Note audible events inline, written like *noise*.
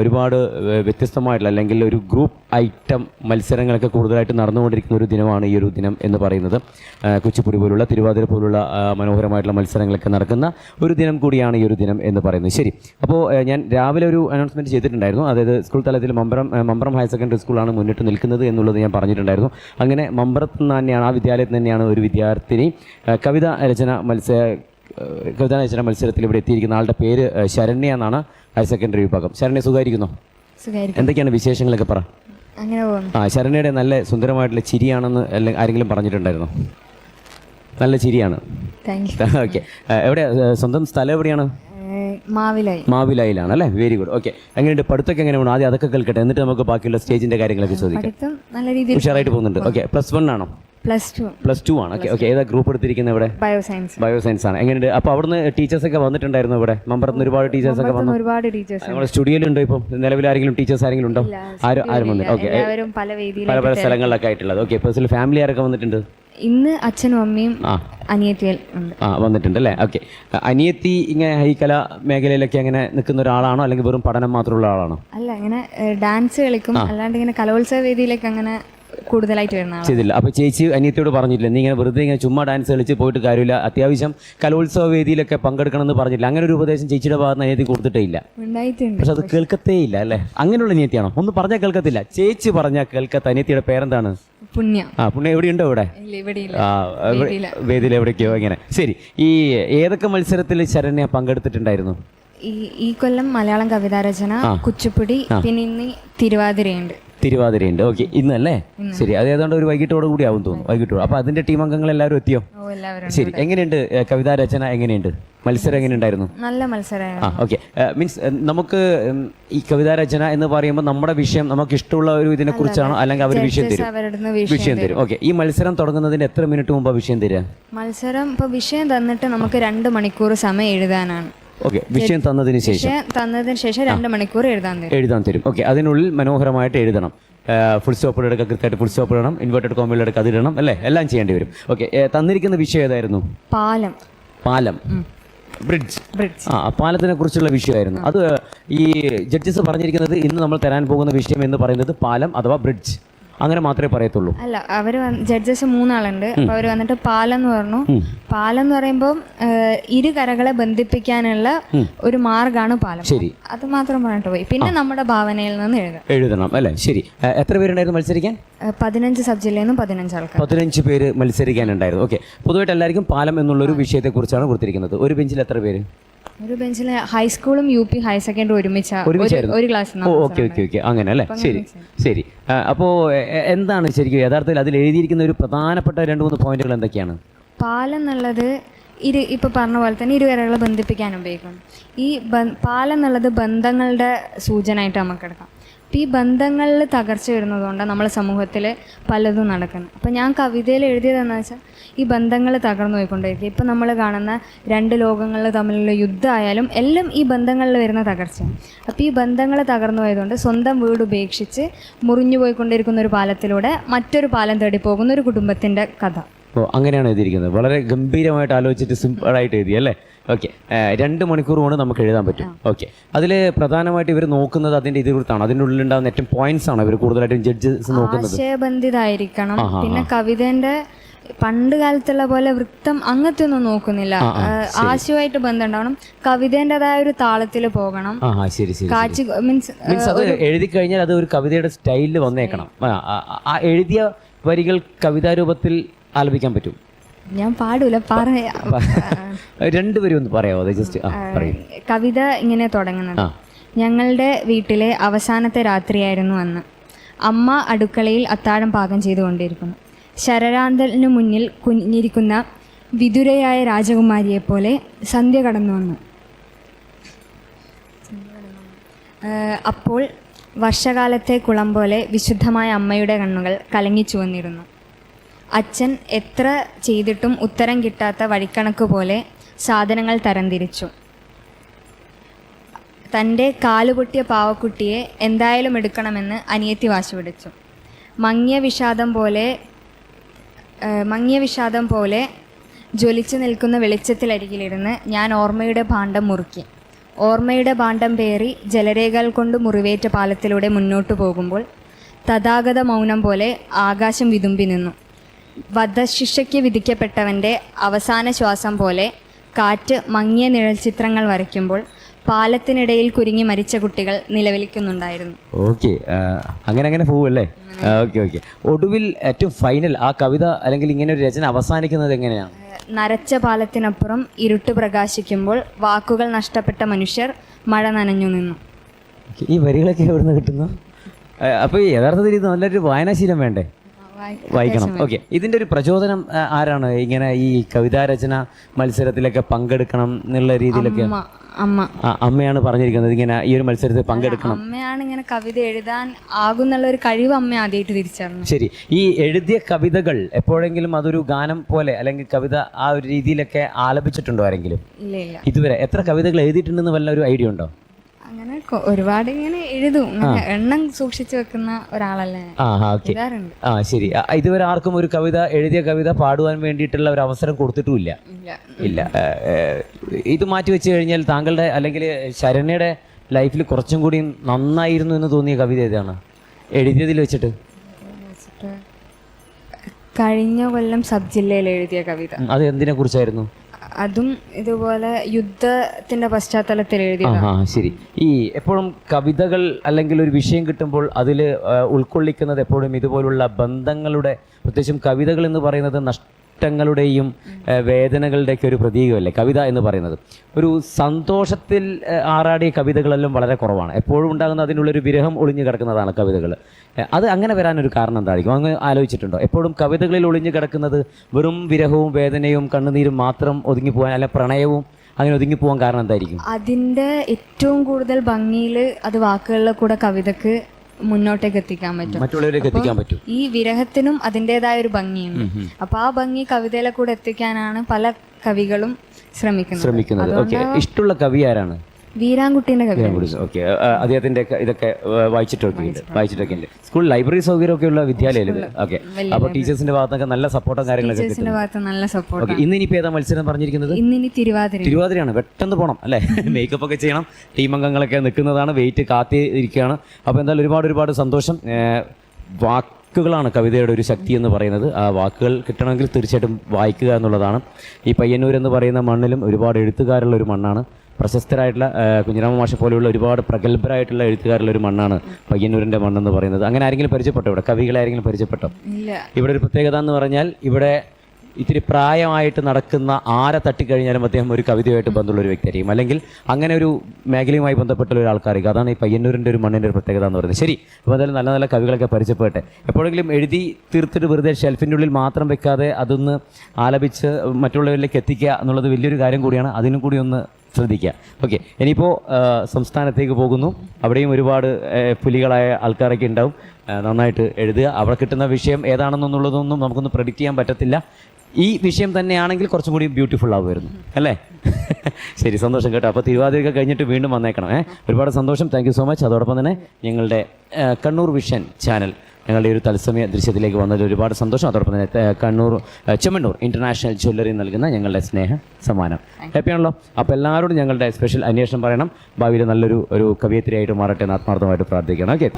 ഒരുപാട് വ്യത്യസ്തമായിട്ടുള്ള അല്ലെങ്കിൽ ഒരു ഗ്രൂപ്പ് ഐറ്റം മത്സരങ്ങളൊക്കെ കൂടുതലായിട്ട് നടന്നുകൊണ്ടിരിക്കുന്ന ഒരു ദിനമാണ് ഈ ഒരു ദിനം എന്ന് പറയുന്നത്. കുച്ചിപ്പുടി പോലുള്ള തിരുവാതിര പോലുള്ള മനോഹരമായിട്ടുള്ള മത്സരങ്ങളൊക്കെ നടക്കുന്ന ഒരു ദിനം കൂടിയാണ് ഈ ഒരു ദിനം എന്ന് പറയുന്നത്. ശരി. അപ്പോൾ ഞാൻ രാവിലെ ഒരു അനൗൺസ്മെന്റ് ചെയ്തിട്ടുണ്ടായിരുന്നു. അതായത് സ്കൂൾ തലത്തിൽ മമ്പറം മമ്പറം ഹയർ സെക്കൻഡറി സ്കൂളാണ് മുന്നിട്ട് നിൽക്കുന്നത് എന്നുള്ളത് ഞാൻ പറഞ്ഞിട്ടുണ്ടായിരുന്നു. അങ്ങനെ മമ്പറത്ത് നിന്ന് തന്നെയാണ് ആ വിദ്യാലയത്തിൽ തന്നെയാണ് ഒരു വിദ്യാർത്ഥിനി കവിത രചന മത്സര കവിതാ നയിച്ച മത്സരത്തിൽ ഇവിടെ എത്തിയിരിക്കുന്ന ആളുടെ പേര് ശരണ്യ എന്നാണ് ഹയർ സെക്കൻഡറി വിഭാഗം. ശരണ്യ സുഖമായിരിക്കുന്നു? സുഖമായിരിക്കും എന്തൊക്കെയാണ് വിശേഷങ്ങളൊക്കെ പറ. അങ്ങനെ ആ ശരണ്യയുടെ നല്ല സുന്ദരമായിട്ടുള്ള ചിരിയാണെന്ന് അല്ലെങ്കിൽ ആരെങ്കിലും പറഞ്ഞിട്ടുണ്ടായിരുന്നു? നല്ല ചിരിയാണ്. ഓക്കെ *laughs* എവിടെ സ്വന്തം സ്ഥലം എവിടെയാണ്? മാവിലായി. മാവിലായിലാണ് അല്ലേ? വെരി ഗുഡ് ഓക്കെ എങ്ങനെയുണ്ട്? പഠിത്തമൊക്കെ എങ്ങനെ പോകണം ആദ്യം അതൊക്കെ കേൾക്കട്ടെ. എന്നിട്ട് നമുക്ക് ബാക്കിയുള്ള സ്റ്റേജിന്റെ കാര്യങ്ങളൊക്കെ ചോദിക്കാം. നല്ല രീതിയിൽ ഉഷാറായിട്ട് പോകുന്നുണ്ട്. ഓക്കെ പ്ലസ് വൺ ആണോ? പ്ലസ് ടു പ്ലസ് ടു ആണ്. ഓക്കെ ഓക്കെ ഏതാ ഗ്രൂപ്പ് എടുത്തിരിക്കുന്നത് ഇവിടെ? ബയോ സയൻസ് ബയോ സയൻസ് ആണ്. എങ്ങനെയുണ്ട്? അപ്പോൾ അവിടുന്ന് ടീച്ചേഴ്സ് ഒക്കെ വന്നിട്ടുണ്ടായിരുന്നു ഇവിടെ? മമ്പറത്ത് ഒരുപാട് ടീച്ചേഴ്സ് ഒക്കെ വന്നു. ഒരുപാട് ടീച്ചേഴ്സ് നമ്മുടെ സ്റ്റുഡിയോയിലുണ്ടോ ഇപ്പം. നിലവിൽ ആരെങ്കിലും ടീച്ചേഴ്സ് ആരെങ്കിലും ഉണ്ടോ? ആരും ആരും വന്നു ഓക്കെ പല പല പല സ്ഥലങ്ങളിലൊക്കെ ആയിട്ടുള്ളത്. ഓക്കെ ഇപ്പോൾ ഫാമിലി ആരൊക്കെ വന്നിട്ടുണ്ട്? ഇന്ന് അച്ഛനും അമ്മയും അനിയത്തിയൽ ആ വന്നിട്ടുണ്ട് അല്ലേ? ഓക്കെ അനിയത്തി ഇങ്ങനെ ഈ കലാ മേഖലയിലൊക്കെ അങ്ങനെ നിൽക്കുന്ന ഒരാളാണോ? അല്ലെങ്കിൽ വെറും പഠനം മാത്രമുള്ള ആളാണോ? അല്ല ഇങ്ങനെ ഡാൻസ് കളിക്കും. അല്ലാണ്ട് ഇങ്ങനെ കലോത്സവ വേദിയിലേക്ക് അങ്ങനെ കൂടുതലായിട്ട് വരുന്ന ചെയ്തില്ല. അപ്പോൾ ചേച്ചി അനിയത്തിയോട് പറഞ്ഞില്ല നീ ഇങ്ങനെ വെറുതെ ഇങ്ങനെ ചുമ്മാ ഡാൻസ് കളിച്ച് പോയിട്ട് കാര്യമില്ല. അത്യാവശ്യം കലോത്സവ വേദിയിലൊക്കെ പങ്കെടുക്കണം എന്ന് പറഞ്ഞില്ല അങ്ങനെ ഒരു ഉപദേശം ചേച്ചിയുടെ ഭാഗത്ത് അനിയത്തി കൊടുത്തിട്ടേ ഉണ്ടായിട്ടുണ്ട്. പക്ഷെ അത് കേൾക്കത്തേ ഇല്ല അല്ലേ? അങ്ങനെയുള്ള അനിയത്തിയാണോ? ഒന്ന് പറഞ്ഞാൽ കേൾക്കത്തില്ല. ചേച്ചി പറഞ്ഞാൽ കേൾക്കത്ത അനിയത്തിയുടെ പേരെന്താണ്? പുണ്യ. ആ പുണ്യ എവിടെയുണ്ടോ ഇവിടെ ഇല്ല ഇവിടെ ഇല്ല ആ എവിടെ- വേദിയിൽ എവിടേക്കോ? ഇങ്ങനെ. ശരി. ഈ ഏതൊക്കെ മത്സരത്തിൽ ശരണ്യ പങ്കെടുത്തിട്ടുണ്ടായിരുന്നു? ഈ ഈ കൊല്ലം മലയാളം കവിതാരചന കുച്ചിപ്പുടി പിന്നെ ഇന്ന് തിരുവാതിരയുണ്ട്. തിരുവാതിരയുണ്ട്. ഓക്കെ ഇന്നല്ലേ? ശരി അത് ഏതാണ്ട് ഒരു വൈകിട്ടോട് കൂടി ആവും തോന്നുന്നു. വൈകിട്ടോട്. അപ്പൊ അതിന്റെ ടീം അംഗങ്ങൾ എല്ലാവരും എത്തിയോ? ശരി എങ്ങനെയുണ്ട് ഏ, കവിതാ രചന എങ്ങനെയുണ്ട്? മത്സരം എങ്ങനെയുണ്ടായിരുന്നു? നല്ല മത്സരം ആ ഓക്കെ. മീൻസ് നമുക്ക് ഈ കവിതാ രചന എന്ന് പറയുമ്പോൾ നമ്മുടെ വിഷയം നമുക്ക് ഇഷ്ടമുള്ള ഒരു ഇതിനെ കുറിച്ചാണോ? അല്ലെങ്കിൽ അവർ വിഷയം തരും? വിഷയം തരും. ഓക്കെ. ഈ മത്സരം തുടങ്ങുന്നതിന് എത്ര മിനിറ്റ് മുമ്പ് വിഷയം തരിക മത്സരം ഇപ്പൊ വിഷയം തന്നിട്ട് നമുക്ക് രണ്ട് മണിക്കൂർ സമയം എഴുതാനാണ്. ഓക്കെ വിഷയം തന്നതിന് ശേഷം. തന്നതിന് ശേഷം രണ്ട് മണിക്കൂർ എഴുതാൻ തരും. എഴുതാൻ തരും. ഓക്കെ അതിനുള്ളിൽ മനോഹരമായിട്ട് എഴുതണം. ഫുൾ സ്റ്റോപ്പ് എടുക്കുക കൃത്യമായിട്ട് ഫുൾ സ്റ്റോപ്പ് ഇടണം. ഇൻവേർട്ടഡ് എടുക്കുക ഇടണം അല്ലേ? എല്ലാം ചെയ്യേണ്ടി വരും. ഓക്കെ തന്നിരിക്കുന്ന വിഷയം ഏതായിരുന്നു? പാലം. പാലം. ബ്രിഡ്ജ് ബ്രിഡ്ജ് ആ പാലത്തിനെ കുറിച്ചുള്ള വിഷയമായിരുന്നു. അത് ഈ ജഡ്ജസ് പറഞ്ഞിരിക്കുന്നത് ഇന്ന് നമ്മൾ തരാൻ പോകുന്ന വിഷയം എന്ന് പറയുന്നത് പാലം അഥവാ ബ്രിഡ്ജ് അങ്ങനെ മാത്രമേ പറയത്തുള്ളൂ. അല്ല അവർ ജഡ്ജസ് മൂന്നാളുണ്ട്. അപ്പൊ അവർ വന്നിട്ട് പാലെന്ന് എന്ന് പറഞ്ഞു പാലെന്ന് എന്ന് പറയുമ്പോൾ ഇരു കരകളെ ബന്ധിപ്പിക്കാനുള്ള ഒരു മാർഗമാണ് പാലം. ശരി. അത് മാത്രം പറഞ്ഞിട്ട് പോയി. പിന്നെ നമ്മുടെ ഭാവനയിൽ നിന്ന് എഴുതാം. എഴുതണം അല്ലേ? ശരി. എത്ര പേരുണ്ടായിരുന്നു മത്സരിക്കാൻ? പതിനഞ്ച് സബ് ജില്ലയിൽ നിന്നും പതിനഞ്ച് ആൾക്കാർ. പതിനഞ്ച് പേര് മത്സരിക്കാനുണ്ടായിരുന്നു. ഓക്കെ. പൊതുവായിട്ട് എല്ലാവർക്കും പാലം എന്നുള്ളൊരു വിഷയത്തെക്കുറിച്ചാണ് കൊടുത്തിരിക്കുന്നത്. ഒരു ബെഞ്ചിൽ എത്ര പേര്? ഒരു ബെഞ്ചിൽ ഹൈസ്കൂളും യു പി ഹയർ സെക്കൻഡറി ഒരുമിച്ച ഒരുമിച്ചായിരുന്നു? ഒരു ക്ലാസ് ഓക്കെ ഓക്കെ ഓക്കെ അങ്ങനെ അല്ലേ? ശരി ശരി. അപ്പോൾ എന്താണ് ശരിക്കും യഥാർത്ഥത്തിൽ അതിൽ എഴുതിയിരിക്കുന്ന ഒരു പ്രധാനപ്പെട്ട രണ്ട് മൂന്ന് പോയിന്റുകൾ എന്തൊക്കെയാണ്? പാലം എന്നുള്ളത് ഇരു ഇപ്പോൾ പറഞ്ഞ പോലെ തന്നെ ഇരുവരകളെ ബന്ധിപ്പിക്കാൻ ഉപയോഗിക്കും. ഈ പാലം എന്നുള്ളത് ബന്ധങ്ങളുടെ സൂചനയായിട്ട് നമുക്ക് എടുക്കാം. ഈ ബന്ധങ്ങളിൽ തകർച്ച വരുന്നതുകൊണ്ട് നമ്മളെ സമൂഹത്തിൽ പലതും നടക്കുന്നത്. അപ്പോൾ ഞാൻ കവിതയിൽ എഴുതിയതെന്ന് വെച്ചാൽ ഈ ബന്ധങ്ങൾ തകർന്നു പോയിക്കൊണ്ടിരിക്കുക ഇപ്പം നമ്മൾ കാണുന്ന രണ്ട് ലോകങ്ങളിൽ തമ്മിലുള്ള യുദ്ധമായാലും എല്ലാം ഈ ബന്ധങ്ങളിൽ വരുന്ന തകർച്ചയാണ്. അപ്പോൾ ഈ ബന്ധങ്ങൾ തകർന്നു പോയതുകൊണ്ട് സ്വന്തം വീട് ഉപേക്ഷിച്ച് മുറിഞ്ഞു പോയിക്കൊണ്ടിരിക്കുന്ന ഒരു പാലത്തിലൂടെ മറ്റൊരു പാലം തേടി പോകുന്ന ഒരു കുടുംബത്തിന്റെ കഥ. ഓ അങ്ങനെയാണ് എഴുതിയിരിക്കുന്നത്. വളരെ ഗംഭീരമായിട്ട് ആലോചിച്ചിട്ട് സിമ്പിളായിട്ട് എഴുതി അല്ലേ? ഓക്കെ. രണ്ട് മണിക്കൂർ കൊണ്ട് നമുക്ക് എഴുതാൻ പറ്റും. ഓക്കെ. അതിൽ പ്രധാനമായിട്ട് ഇവർ നോക്കുന്നത് അതിന്റെ ഇത് കുറിച്ചാണ് അതിന്റെ ഉള്ളിലുണ്ടാകുന്ന ഏറ്റവും പോയിന്റ്സ് ആണ് ഇവർ കൂടുതലായിട്ടും ജഡ്ജസ് നോക്കുന്നത്. ആശയബന്ധിതായിരിക്കണം. പിന്നെ കവിതേന്റെ പണ്ട് കാലത്തുള്ള പോലെ വൃത്തം അങ്ങനത്തെ ഒന്നും നോക്കുന്നില്ല ആശയമായിട്ട് ബന്ധം ഉണ്ടാവണം കവിതേന്റെതായ ഒരു താളത്തിൽ പോകണം. കാച്ചി മീൻസ് മീൻസ് അത് എഴുതി കഴിഞ്ഞാൽ അത് ഒരു കവിതയുടെ സ്റ്റൈലിൽ വന്നേക്കണം. എഴുതിയ വരികൾ കവിതാരൂപത്തിൽ ആലപിക്കാൻ പറ്റും. ഞാൻ പാടൂല പറയാ *laughs* രണ്ടുപേരും ഒന്ന് പറയാമോ അത് ജസ്റ്റ് കവിത ഇങ്ങനെ തുടങ്ങുന്നത്. ഞങ്ങളുടെ വീട്ടിലെ അവസാനത്തെ രാത്രിയായിരുന്നു അന്ന്. അമ്മ അടുക്കളയിൽ അത്താഴം പാകം ചെയ്തുകൊണ്ടിരിക്കുന്നു. ശരരാന്തലിനു മുന്നിൽ കുഞ്ഞിരിക്കുന്ന വിതുരയായ രാജകുമാരിയെപ്പോലെ സന്ധ്യ കടന്നു വന്നു. അപ്പോൾ വർഷകാലത്തെ കുളം പോലെ വിശുദ്ധമായ അമ്മയുടെ കണ്ണുകൾ കലങ്ങിച്ചു വന്നിരുന്നു അച്ഛൻ എത്ര ചെയ്തിട്ടും ഉത്തരം കിട്ടാത്ത വഴിക്കണക്ക് പോലെ സാധനങ്ങൾ തരംതിരിച്ചു. തന്റെ കാലുപൊട്ടിയ പാവക്കുട്ടിയെ എന്തായാലും എടുക്കണമെന്ന് അനിയത്തി വാശി പിടിച്ചു. മങ്ങിയ വിഷാദം പോലെ മങ്ങിയ വിഷാദം പോലെ ജ്വലിച്ചു നിൽക്കുന്ന വെളിച്ചത്തിലരികിലിരുന്ന് ഞാൻ ഓർമ്മയുടെ ഭാണ്ഡം മുറുക്കി. ഓർമ്മയുടെ ഭാണ്ഡം പേറി ജലരേഖകൾ കൊണ്ട് മുറിവേറ്റ പാലത്തിലൂടെ മുന്നോട്ടു പോകുമ്പോൾ തഥാഗത മൗനം പോലെ ആകാശം വിതുമ്പി നിന്നു. വധശിക്ഷയ്ക്ക് വിധിക്കപ്പെട്ടവന്റെ അവസാന ശ്വാസം പോലെ കാറ്റ് മങ്ങിയ നിഴൽ ചിത്രങ്ങൾ വരയ്ക്കുമ്പോൾ പാലത്തിനിടയിൽ കുരുങ്ങി മരിച്ച കുട്ടികൾ നിലവിളിക്കുന്നുണ്ടായിരുന്നു. ഓക്കെ അങ്ങനെ അങ്ങനെ പോവല്ലേ? Okay okay. ഒടുവിൽ ഏറ്റവും ഫൈനൽ ആ കവിത അല്ലെങ്കിൽ ഇങ്ങനെ ഒരു രചന അവസാനിക്കുന്നത് എങ്ങനെയാണ്? നരച്ച പാലത്തിനപ്പുറം ഇരുട്ട് പ്രകാശിക്കുമ്പോൾ വാക്കുകൾ നഷ്ടപ്പെട്ട മനുഷ്യർ മഴ നനഞ്ഞു നിന്നു. ഈ വരികളൊക്കെ എവിടുന്ന് കിട്ടുന്നു? അപ്പോൾ യഥാർത്ഥത്തിൽ ഇത് നല്ലൊരു വായനാശീലം വേണ്ടേ? വായിക്കണം. ഓക്കെ. ഇതിന്റെ ഒരു പ്രചോദനം ആരാണ്? ഇങ്ങനെ ഈ കവിതാരചന മത്സരത്തിലൊക്കെ പങ്കെടുക്കണം എന്നുള്ള രീതിയിലൊക്കെ അമ്മ അമ്മയാണ് പറഞ്ഞിരിക്കുന്നത്. ഇങ്ങനെ ഈ ഒരു മത്സരത്തിൽ പങ്കെടുക്കണം. അമ്മയാണ് ഇങ്ങനെ കവിത എഴുതാൻ ആകുന്നുള്ള ഒരു കഴിവ് അമ്മ ആദ്യമായിട്ട് തിരിച്ചറിഞ്ഞു. ശരി. ഈ എഴുതിയ കവിതകൾ എപ്പോഴെങ്കിലും അതൊരു ഗാനം പോലെ അല്ലെങ്കിൽ കവിത ആ ഒരു രീതിയിലൊക്കെ ആലപിച്ചിട്ടുണ്ടോ ആരെങ്കിലും? ഇതുവരെ എത്ര കവിതകൾ എഴുതിയിട്ടുണ്ടെന്ന് വല്ല ഒരു ഐഡിയ ഉണ്ടോ? ഒരുപാട് ഇങ്ങനെ എഴുതും. എണ്ണം സൂക്ഷിച്ചു വെക്കുന്ന ഒരാളല്ലേ? ആ ശരി. ഇതുവരെ ആർക്കും ഒരു കവിത എഴുതിയ കവിത പാടുവാൻ വേണ്ടിയിട്ടുള്ള ഒരു അവസരം കൊടുത്തിട്ടുമില്ല. ഇല്ല. ഇത് മാറ്റി വെച്ച് കഴിഞ്ഞാൽ താങ്കളുടെ അല്ലെങ്കിൽ ശരണ്യയുടെ ലൈഫിൽ കുറച്ചും കൂടി നന്നായിരുന്നു എന്ന് തോന്നിയ കവിത ഏതാണ്? എഴുതിയതിൽ വെച്ചിട്ട്. കഴിഞ്ഞ കൊല്ലം സബ് ജില്ലയിൽ എഴുതിയ കവിത. അത് എന്തിനെ കുറിച്ചായിരുന്നു അതും ഇതുപോലെ യുദ്ധത്തിന്റെ പശ്ചാത്തലത്തിൽ ശരി. ഈ എപ്പോഴും കവിതകൾ അല്ലെങ്കിൽ ഒരു വിഷയം കിട്ടുമ്പോൾ അതിൽ ഉൾക്കൊള്ളിക്കുന്നത് എപ്പോഴും ഇതുപോലുള്ള ബന്ധങ്ങളുടെ പ്രത്യേകിച്ചും കവിതകൾ എന്ന് പറയുന്നത് നഷ്ടങ്ങളുടെയും വേദനകളുടെയൊക്കെ ഒരു പ്രതീകമല്ലേ? കവിത എന്ന് പറയുന്നത്. ഒരു സന്തോഷത്തിൽ ആറാടിയ കവിതകളെല്ലാം വളരെ കുറവാണ്. എപ്പോഴും ഉണ്ടാകുന്ന അതിനുള്ളൊരു വിരഹം ഒളിഞ്ഞു കിടക്കുന്നതാണ് കവിതകൾ. അത് അങ്ങനെ വരാനൊരു കാരണം എന്തായിരിക്കും? അങ്ങ് ആലോചിച്ചിട്ടുണ്ടോ? എപ്പോഴും കവിതകളിൽ ഒളിഞ്ഞു കിടക്കുന്നത് വെറും വിരഹവും വേദനയും കണ്ണുനീരും മാത്രം ഒതുങ്ങി പോകാൻ അല്ല പ്രണയവും അങ്ങനെ ഒതുങ്ങി പോകാൻ കാരണം എന്തായിരിക്കും? അതിന്റെ ഏറ്റവും കൂടുതൽ ഭംഗിയിൽ അത് വാക്കുകളിലെ കൂടെ കവിതക്ക് മുന്നോട്ടേക്ക് എത്തിക്കാൻ പറ്റും മറ്റുള്ളവരിലേക്ക് എത്തിക്കാൻ പറ്റും. ഈ വിരഹത്തിനും അതിന്റെതായ ഒരു ഭംഗിയുണ്ട്. അപ്പൊ ആ ഭംഗി കവിതയിലെ കൂടെ എത്തിക്കാനാണ് പല കവികളും ശ്രമിക്കുന്നത്. ശ്രമിക്കുന്നത്. ഓക്കെ. ഇഷ്ടമുള്ള കവി ആരാണ്? വീരാൻകുട്ടീന്റെ കവിത. ഓക്കെ അദ്ദേഹത്തിന്റെ ഇതൊക്കെ വായിച്ചിട്ടുണ്ട് വായിച്ചിട്ടൊക്കെ ഉണ്ട് വായിച്ചിട്ടൊക്കെ ഉണ്ട് സ്കൂൾ ലൈബ്രറി സൗകര്യമൊക്കെ ഉള്ള വിദ്യാലയം ഓക്കെ അപ്പോൾ ടീച്ചേഴ്സിന്റെ ഭാഗത്തൊക്കെ നല്ല സപ്പോർട്ടും കാര്യങ്ങളൊക്കെ ഭാഗത്ത് നല്ല സപ്പോർട്ട് ഇന്ന് ഇനിയിപ്പോൾ ഏതാ മത്സരം പറഞ്ഞിരിക്കുന്നത്? ഇന്നിനി തിരുവാതിര. തിരുവാതിരയാണ്. പെട്ടെന്ന് പോണം അല്ലേ? *laughs* മേക്കപ്പ് ഒക്കെ ചെയ്യണം ടീം അംഗങ്ങളൊക്കെ നിൽക്കുന്നതാണ് വെയിറ്റ് കാത്തിരിക്കുകയാണ് അപ്പോൾ എന്തായാലും ഒരുപാട് ഒരുപാട് സന്തോഷം. വാക്കുകളാണ് കവിതയുടെ ഒരു ശക്തി എന്ന് പറയുന്നത്. ആ വാക്കുകൾ കിട്ടണമെങ്കിൽ തീർച്ചയായിട്ടും വായിക്കുക എന്നുള്ളതാണ്. ഈ പയ്യന്നൂർ എന്ന് പറയുന്ന മണ്ണിലും ഒരുപാട് എഴുത്തുകാരുള്ള ഒരു മണ്ണാണ്. പ്രശസ്തരായിട്ടുള്ള കുഞ്ഞിരാമ മാഷ പോലെയുള്ള ഒരുപാട് പ്രഗത്ഭരായിട്ടുള്ള എഴുത്തുകാരുള്ള ഒരു മണ്ണാണ് പയ്യന്നൂരിന്റെ മണ്ണെന്ന് പറയുന്നത്. അങ്ങനെ ആരെങ്കിലും പരിചയപ്പെട്ടോ ഇവിടെ? കവികളെ ആരെങ്കിലും പരിചയപ്പെട്ടോ? ഇവിടെ ഒരു പ്രത്യേകത എന്ന് പറഞ്ഞാൽ ഇവിടെ ഇത്തിരി പ്രായമായിട്ട് നടക്കുന്ന ആരെ തട്ടിക്കഴിഞ്ഞാലും അദ്ദേഹം ഒരു കവിതയുമായിട്ട് ബന്ധമുള്ള ഒരു വ്യക്തിയായിരിക്കും. അല്ലെങ്കിൽ അങ്ങനെ ഒരു മേഖലയുമായി ബന്ധപ്പെട്ട ഒരു ആൾക്കാർക്ക് അതാണ് ഈ പയ്യന്നൂരിന്റെ ഒരു മണ്ണിന്റെ ഒരു പ്രത്യേകത എന്ന് പറയുന്നത്. ശരി അപ്പോൾ എന്തായാലും നല്ല നല്ല കവികളൊക്കെ പരിചയപ്പെട്ടെ എപ്പോഴെങ്കിലും എഴുതി തീർത്തിട്ട് വെറുതെ ഷെൽഫിന്റെ ഉള്ളിൽ മാത്രം വെക്കാതെ അതൊന്ന് ആലപിച്ച് മറ്റുള്ളവരിലേക്ക് എത്തിക്കുക എന്നുള്ളത് വലിയൊരു കാര്യം കൂടിയാണ്. അതിനും കൂടി ഒന്ന് ശ്രദ്ധിക്കുക. ഓക്കെ ഇനിയിപ്പോൾ സംസ്ഥാനത്തേക്ക് പോകുന്നു. അവിടെയും ഒരുപാട് പുലികളായ ആൾക്കാരൊക്കെ ഉണ്ടാവും. നന്നായിട്ട് എഴുതുക. അവിടെ കിട്ടുന്ന വിഷയം ഏതാണെന്നുള്ളതൊന്നും നമുക്കൊന്ന് പ്രഡിക്റ്റ് ചെയ്യാൻ പറ്റത്തില്ല. ഈ വിഷയം തന്നെയാണെങ്കിൽ കുറച്ചും കൂടി ബ്യൂട്ടിഫുൾ ആവുമായിരുന്നു. അല്ലേ? *laughs* ശരി സന്തോഷം കേട്ടോ. അപ്പോൾ തിരുവാതിരയൊക്കെ കഴിഞ്ഞിട്ട് വീണ്ടും വന്നേക്കണം ഏഹ് ഒരുപാട് സന്തോഷം. താങ്ക് സോ മച്ച് അതോടൊപ്പം തന്നെ ഞങ്ങളുടെ കണ്ണൂർ വിഷൻ ചാനൽ ഞങ്ങളുടെ ഒരു തത്സമയ ദൃശ്യത്തിലേക്ക് വന്നതിൽ ഒരുപാട് സന്തോഷം. അതോടൊപ്പം തന്നെ കണ്ണൂർ ചെമ്മണ്ണൂർ ഇന്റർനാഷണൽ ജ്വല്ലറി നൽകുന്ന ഞങ്ങളുടെ സ്നേഹ സമ്മാനം. ഹാപ്പിയാണല്ലോ? അപ്പോൾ എല്ലാവരോടും ഞങ്ങളുടെ സ്പെഷ്യൽ അന്വേഷണം പറയണം. ഭാവിയിൽ നല്ലൊരു ഒരു കവിയത്രിയായിട്ട് മാറട്ടെ എന്ന് ആത്മാർത്ഥമായിട്ട് പ്രാർത്ഥിക്കണം. ഓക്കെ.